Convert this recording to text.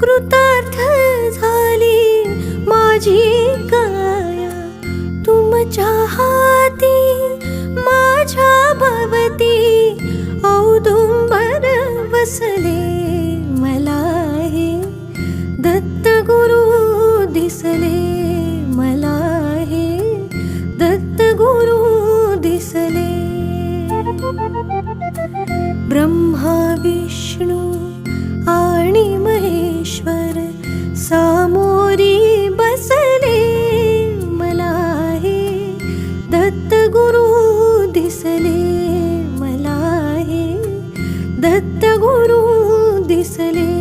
कृतार्थ झाली माझी काया. तुमच्या हाती माझ्या भवती औदुंबर बसले मला हे दत्त गुरु दिसले मला हे दत्त गुरु दिसले. दत्त गुरु दिसले मला हे दत्त गुरु दिसले